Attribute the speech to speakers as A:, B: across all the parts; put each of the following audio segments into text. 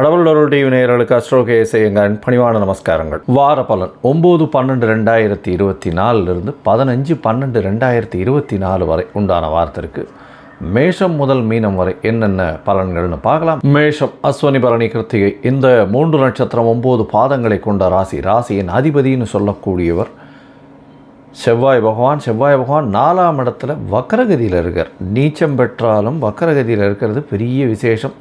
A: கடவுளருடைய நேயர்களுக்கு அஸ்ட்ரோகேசை எங்கள் பணிவான நமஸ்காரங்கள். வார பலன் ஒம்பது பன்னெண்டு ரெண்டாயிரத்தி இருபத்தி நாலுலேருந்து பதினஞ்சு பன்னெண்டு ரெண்டாயிரத்தி இருபத்தி நாலு வரை உண்டான வாரத்திற்கு மேஷம் முதல் மீனம் வரை என்னென்ன பலன்கள்னு பார்க்கலாம். மேஷம் அஸ்வனி பரணி கிருத்திகை. இந்த மூன்று நட்சத்திரம் ஒம்பது பாதங்களை கொண்ட ராசி. ராசியின் அதிபதின்னு சொல்லக்கூடியவர் செவ்வாய் பகவான். செவ்வாய் பகவான் நாலாம் இடத்துல வக்கரகதியில் இருக்கார். நீச்சம் பெற்றாலும் வக்கரகதியில் இருக்கிறது பெரிய விசேஷம்.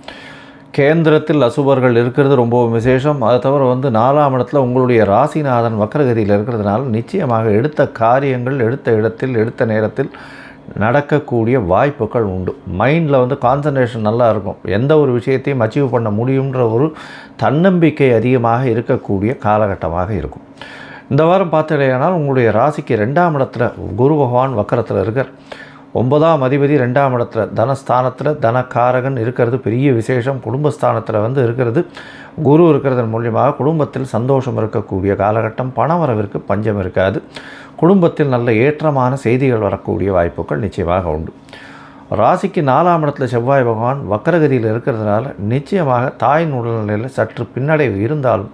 A: கேந்திரத்தில் அசுபர்கள் இருக்கிறது ரொம்ப விசேஷம். அதை தவிர வந்து நாலாம் இடத்துல உங்களுடைய ராசிநாதன் வக்கரகதியில் இருக்கிறதுனால நிச்சயமாக எடுத்த காரியங்கள் எடுத்த இடத்தில் எடுத்த நேரத்தில் நடக்கக்கூடிய வாய்ப்புகள் உண்டு. மைண்டில் வந்து கான்சன்ட்ரேஷன் நல்லா இருக்கும். எந்த ஒரு விஷயத்தையும் அச்சீவ் பண்ண முடியுன்ற ஒரு தன்னம்பிக்கை அதிகமாக இருக்கக்கூடிய காலகட்டமாக இருக்கும். இந்த வாரம் பார்த்தீங்கன்னா உங்களுடைய ராசிக்கு ரெண்டாம் இடத்துல குரு பகவான் வக்கரத்தில் இருக்கார். ஒன்பதாம் அதிபதி ரெண்டாம் இடத்துல தனஸ்தானத்தில் தனக்காரகன் இருக்கிறது பெரிய விசேஷம் குடும்பஸ்தானத்தில் வந்து இருக்கிறது குரு இருக்கிறதன் மூலியமாக குடும்பத்தில் சந்தோஷம் இருக்கக்கூடிய காலகட்டம் பணவரவிற்கு பஞ்சம் இருக்காது. குடும்பத்தில் நல்ல ஏற்றமான செய்திகள் வரக்கூடிய வாய்ப்புகள் நிச்சயமாக உண்டு. ராசிக்கு நாலாம் இடத்துல செவ்வாய் பகவான் வக்கரகதியில் இருக்கிறதுனால நிச்சயமாக தாயின் உடல்நிலையில் சற்று பின்னடைவு இருந்தாலும்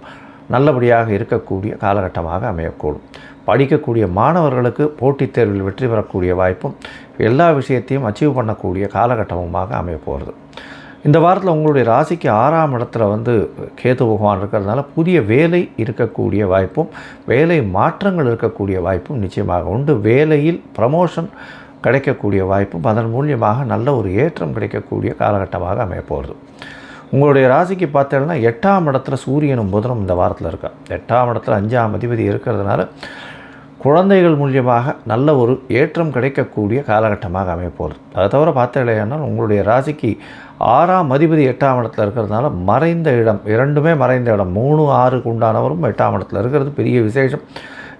A: நல்லபடியாக இருக்கக்கூடிய காலகட்டமாக அமையக்கூடும். படிக்கக்கூடிய மாணவர்களுக்கு போட்டித் தேர்வில் வெற்றி பெறக்கூடிய வாய்ப்பும் எல்லா விஷயத்தையும் அச்சீவ் பண்ணக்கூடிய காலகட்டமுமாக அமையப்போகிறது. இந்த வாரத்தில் உங்களுடைய ராசிக்கு ஆறாம் இடத்துல வந்து கேது பகவான் இருக்கிறதுனால புதிய வேலை இருக்கக்கூடிய வாய்ப்பும் வேலை மாற்றங்கள் இருக்கக்கூடிய வாய்ப்பும் நிச்சயமாக உண்டு. வேலையில் ப்ரமோஷன் கிடைக்கக்கூடிய வாய்ப்பும் அதன் மூலியமாக நல்ல ஒரு ஏற்றம் கிடைக்கக்கூடிய காலகட்டமாக அமையப்போகிறது. உங்களுடைய ராசிக்கு பார்த்தேன்னா எட்டாம் இடத்துல சூரியனும் புதனும் இந்த வாரத்தில் இருக்கா. எட்டாம் இடத்துல அஞ்சாம் அதிபதி இருக்கிறதுனால குழந்தைகள் மூலியமாக நல்ல ஒரு ஏற்றம் கிடைக்கக்கூடிய காலகட்டமாக அமையப்போகுது. அதை தவிர பார்த்தீங்கன்னா உங்களுடைய ராசிக்கு ஆறாம் அதிபதி எட்டாம் இடத்துல இருக்கிறதுனால மறைந்த இடம் இரண்டுமே மறைந்த இடம் மூணு ஆறுக்கு உண்டானவரும் எட்டாம் இடத்துல இருக்கிறது. பெரிய விசேஷம்.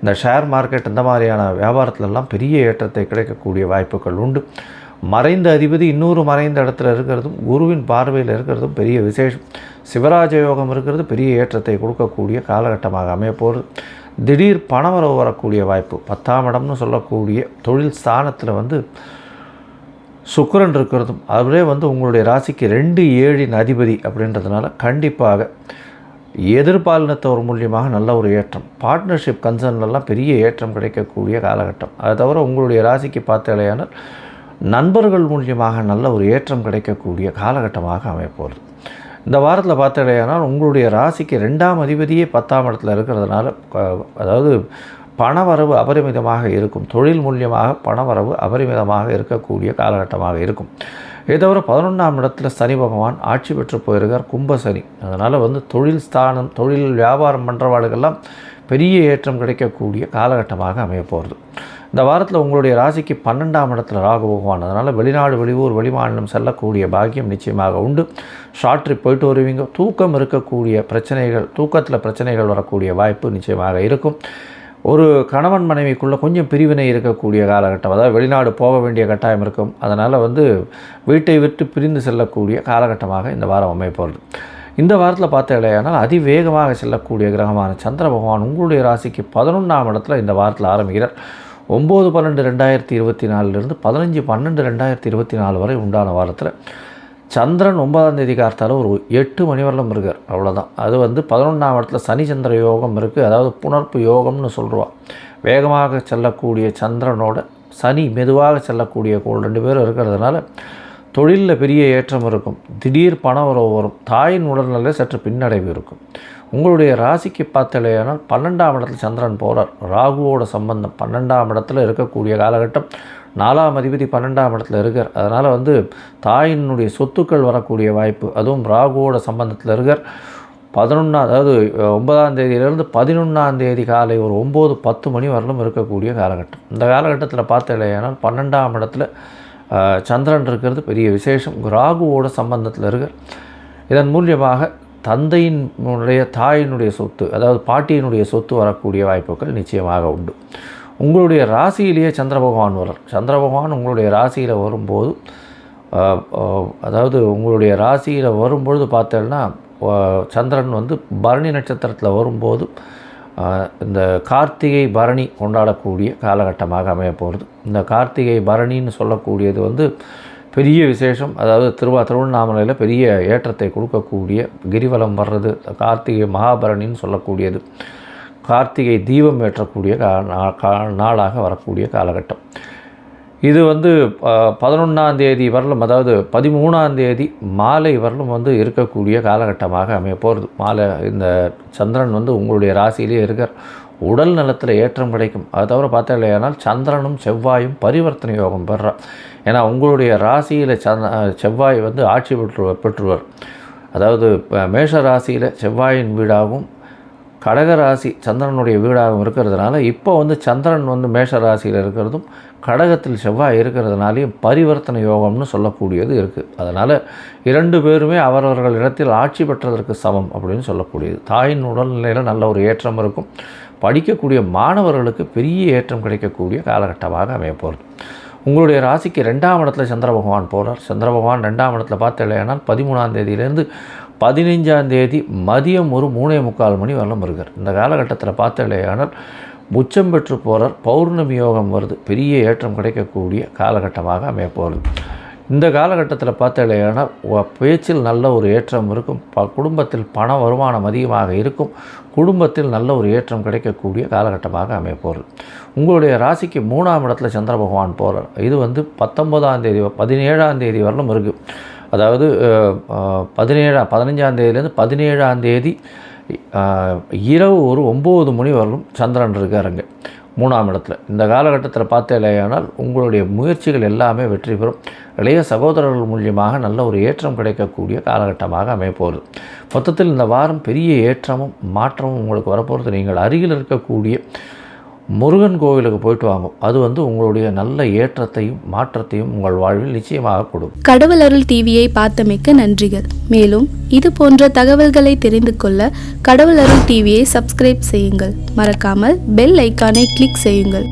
A: இந்த ஷேர் மார்க்கெட் இந்த மாதிரியான வியாபாரத்திலெல்லாம் பெரிய ஏற்றத்தை கிடைக்கக்கூடிய வாய்ப்புகள் உண்டு. மறைந்த அதிபதி இன்னொரு மறைந்த இடத்துல இருக்கிறதும் குருவின் பார்வையில் இருக்கிறதும் பெரிய விசேஷம். சிவராஜ யோகம் இருக்கிறது பெரிய ஏற்றத்தை கொடுக்கக்கூடிய காலகட்டமாக அமையப்போகுது. திடீர் பணவரவு வரக்கூடிய வாய்ப்பு பத்தாம் இடம்னு சொல்லக்கூடிய தொழில் ஸ்தானத்தில் வந்து சுக்கரன் இருக்கிறதும் அவரே வந்து உங்களுடைய ராசிக்கு ரெண்டு ஏழின் அதிபதி அப்படின்றதுனால கண்டிப்பாக எதிர்பாலினத்தவர் மூலியமாக நல்ல ஒரு ஏற்றம். பார்ட்னர்ஷிப் கன்சர்ன்லாம் பெரிய ஏற்றம் கிடைக்கக்கூடிய காலகட்டம். அதை தவிர உங்களுடைய ராசிக்கு பார்த்தாலேயானால் நண்பர்கள் மூலியமாக நல்ல ஒரு ஏற்றம் கிடைக்கக்கூடிய காலகட்டமாக அமையப்போகிறது இந்த வாரத்தில் பார்த்துடையானால் உங்களுடைய ராசிக்கு ரெண்டாம் அதிபதியே பத்தாம் இடத்துல இருக்கிறதுனால அதாவது பணவரவு அபரிமிதமாக இருக்கும். தொழில் மூலியமாக பணவரவு அபரிமிதமாக இருக்கக்கூடிய காலகட்டமாக இருக்கும். இதை தவிர பதினொன்றாம் இடத்துல சனி பகவான் ஆட்சி பெற்று போயிருக்கார் கும்ப சனி. அதனால் வந்து தொழில் ஸ்தானம் தொழில் வியாபாரம் பண்ணுறவாளுக்கெல்லாம் பெரிய ஏற்றம் கிடைக்கக்கூடிய காலகட்டமாக அமைய போகிறது இந்த வாரத்தில் உங்களுடைய ராசிக்கு பன்னெண்டாம் இடத்துல ராகு பகவான். அதனால் வெளிநாடு வெளியூர் வெளிமாநிலம் செல்லக்கூடிய பாக்கியம் நிச்சயமாக உண்டு. ஷார்ட் ட்ரிப் போயிட்டு வருவீங்க. தூக்கம் இருக்கக்கூடிய பிரச்சனைகள் தூக்கத்தில் பிரச்சனைகள் வரக்கூடிய வாய்ப்பு நிச்சயமாக இருக்கும். ஒரு கணவன் மனைவிக்குள்ளே கொஞ்சம் பிரிவினை இருக்கக்கூடிய காலகட்டம். அதாவது வெளிநாடு போக வேண்டிய கட்டாயம் இருக்கும். அதனால் வந்து வீட்டை விட்டு பிரிந்து செல்லக்கூடிய காலகட்டமாக இந்த வாரம் அமைப்போகிறது இந்த வாரத்தில் பார்த்த இல்லையானால் அதிவேகமாக செல்லக்கூடிய கிரகமான சந்திர பகவான் உங்களுடைய ராசிக்கு பதினொன்றாம் இடத்துல இந்த வாரத்தில் ஆரம்பிக்கிறார். ஒம்பது பன்னெண்டு ரெண்டாயிரத்தி இருபத்தி நாலுலேருந்து பதினஞ்சு பன்னெண்டு ரெண்டாயிரத்தி இருபத்தி நாலு வரை உண்டான வாரத்தில் சந்திரன் ஒன்பதாம் தேதி கார்த்தால ஒரு எட்டு மணி வரலும் இருக்கார். அவ்வளோதான் அது வந்து பதினொன்றாம் இடத்துல சனி சந்திர யோகம் இருக்குது அதாவது புணர்ப்பு யோகம்னு சொல்லுவாள் வேகமாக செல்லக்கூடிய சந்திரனோட சனி மெதுவாக செல்லக்கூடிய கோள் ரெண்டு பேரும் இருக்கிறதுனால தொழிலில் பெரிய ஏற்றம் இருக்கும். திடீர் பண உறவு வரும். தாயின் உடல்நிலை சற்று பின்னடைவு இருக்கும். உங்களுடைய ராசிக்கு பார்த்தலையானால் பன்னெண்டாம் இடத்துல சந்திரன் போகிறார் ராகுவோட சம்பந்தம் பன்னெண்டாம் இடத்துல இருக்கக்கூடிய காலகட்டம் நாலாம் அதிபதி பன்னெண்டாம் இடத்துல இருக்கார். அதனால் வந்து தாயினுடைய சொத்துக்கள் வரக்கூடிய வாய்ப்பு அதுவும் ராகுவோட சம்பந்தத்தில் இருக்கார். பதினொன்றா அதாவது ஒன்பதாம் தேதியிலேருந்து பதினொன்றாம் தேதி காலை ஒரு ஒம்பது பத்து மணி வரலும் இருக்கக்கூடிய காலகட்டம். இந்த காலகட்டத்தில் பார்த்தலையானால் பன்னெண்டாம் இடத்துல சந்திரன் இருக்கிறது பெரிய விசேஷம். ராகுவோட சம்பந்தத்தில் இருக்கு. இதன் மூலியமாக தந்தையினுடைய தாயினுடைய சொத்து அதாவது பாட்டியினுடைய சொத்து வரக்கூடிய வாய்ப்புகள் நிச்சயமாக உண்டு. உங்களுடைய ராசியிலேயே சந்திர பகவான் வரும் சந்திர பகவான் உங்களுடைய ராசியில் வரும்போது அதாவது உங்களுடைய ராசியில் வரும்பொழுது பார்த்தேன்னா சந்திரன் வந்து பரணி நட்சத்திரத்தில் வரும்போது இந்த கார்த்திகை பரணி கொண்டாடக்கூடிய காலகட்டமாக அமைய போகிறது இந்த கார்த்திகை பரணின்னு சொல்லக்கூடியது வந்து பெரிய விசேஷம். அதாவது திருவா திருவண்ணாமலையில் பெரிய ஏற்றத்தை கொடுக்கக்கூடிய கிரிவலம் வர்றது கார்த்திகை மகாபரணின்னு சொல்லக்கூடியது. கார்த்திகை தீபம் ஏற்றக்கூடிய கா நா- கா- நாளாக வரக்கூடிய காலகட்டம். இது வந்து பதினொன்றாம் தேதி வரலும் அதாவது பதிமூணாம் தேதி மாலை வரலும் வந்து இருக்கக்கூடிய காலகட்டமாக அமைய போகிறது மாலை இந்த சந்திரன் வந்து உங்களுடைய ராசியிலே இருக்கிற உடல் நலத்தில் ஏற்றம் கிடைக்கும். அது தவிர பார்த்தா இல்லையானால் சந்திரனும் செவ்வாயும் பரிவர்த்தனை யோகம் பெறார் ஏன்னா உங்களுடைய ராசியில் சந்த செவ்வாய் வந்து ஆட்சி பெற்று பெற்றுவர். அதாவது மேஷ ராசியில் செவ்வாயின் வீடாகவும் கடகராசி சந்திரனுடைய வீடாகவும் இருக்கிறதுனால இப்போ வந்து சந்திரன் வந்து மேஷ ராசியில் இருக்கிறதும் கடகத்தில் செவ்வாய் இருக்கிறதுனாலையும் பரிவர்த்தனை யோகம்னு சொல்லக்கூடியது இருக்குது அதனால் இரண்டு பேருமே அவரவர்கள் இடத்தில் ஆட்சி பெற்றதற்கு சமம் அப்படின்னு சொல்லக்கூடியது. தாயின் உடல்நிலையில் நல்ல ஒரு ஏற்றம் இருக்கும். படிக்கக்கூடிய மாணவர்களுக்கு பெரிய ஏற்றம் கிடைக்கக்கூடிய காலகட்டமாக அமையப்போகிறது உங்களுடைய ராசிக்கு ரெண்டாம் இடத்துல சந்திர பகவான் போகிறார் சந்திர பகவான் ரெண்டாம் இடத்துல இல்லையானால் பதிமூணாம் தேதியிலேருந்து பதினைஞ்சாம் தேதி மதியம் ஒரு மூணே முக்கால் மணி வரலும் வருகிறார். இந்த காலகட்டத்தில் பார்த்தாலேயானால் உச்சம் பெற்று போகிறார் பௌர்ணமி யோகம் வருது. பெரிய ஏற்றம் கிடைக்கக்கூடிய காலகட்டமாக அமையப்போகிறது இந்த காலகட்டத்தில் பார்த்தலையானால் பேச்சில் நல்ல ஒரு ஏற்றம் இருக்கும். ப குடும்பத்தில் பண வருமானம் அதிகமாக இருக்கும். குடும்பத்தில் நல்ல ஒரு ஏற்றம் கிடைக்கக்கூடிய காலகட்டமாக அமையப்போகிறது உங்களுடைய ராசிக்கு மூணாம் இடத்துல சந்திர பகவான் போகிறார் இது வந்து பத்தொன்பதாம் தேதி பதினேழாம் தேதி வரலும் இருக்குது அதாவது பதினேழாம் பதினஞ்சாம் தேதியிலேருந்து பதினேழாம் தேதி இரவு ஒரு ஒம்பது மணி வரலும் சந்திரன் இருக்காருங்க மூணாம் இடத்துல. இந்த காலகட்டத்தில் பார்த்தேலேயானால் உங்களுடைய முயற்சிகள் எல்லாமே வெற்றி பெறும். இளைய சகோதரர்கள் மூலியமாக நல்ல ஒரு ஏற்றம் கிடைக்கக்கூடிய காலகட்டமாக அமையப்போகுது. மொத்தத்தில் இந்த வாரம் பெரிய ஏற்றமும் மாற்றமும் உங்களுக்கு வரப்போகிறது. நீங்கள் அருகில் இருக்கக்கூடிய முருகன் கோவிலுக்கு போயிட்டு வாங்க. அது வந்து உங்களுடைய நல்ல ஏற்றத்தையும் மாற்றத்தையும் உங்கள் வாழ்வில் நிச்சயமாக கொடுக்கும்
B: கடவுள் அருள் டிவியை பார்த்தமைக்க நன்றிகள். மேலும் இது போன்ற தகவல்களை தெரிந்து கொள்ள கடவுள் அருள் டிவியை சப்ஸ்கிரைப் செய்யுங்கள். மறக்காமல் பெல் ஐக்கானை கிளிக் செய்யுங்கள்.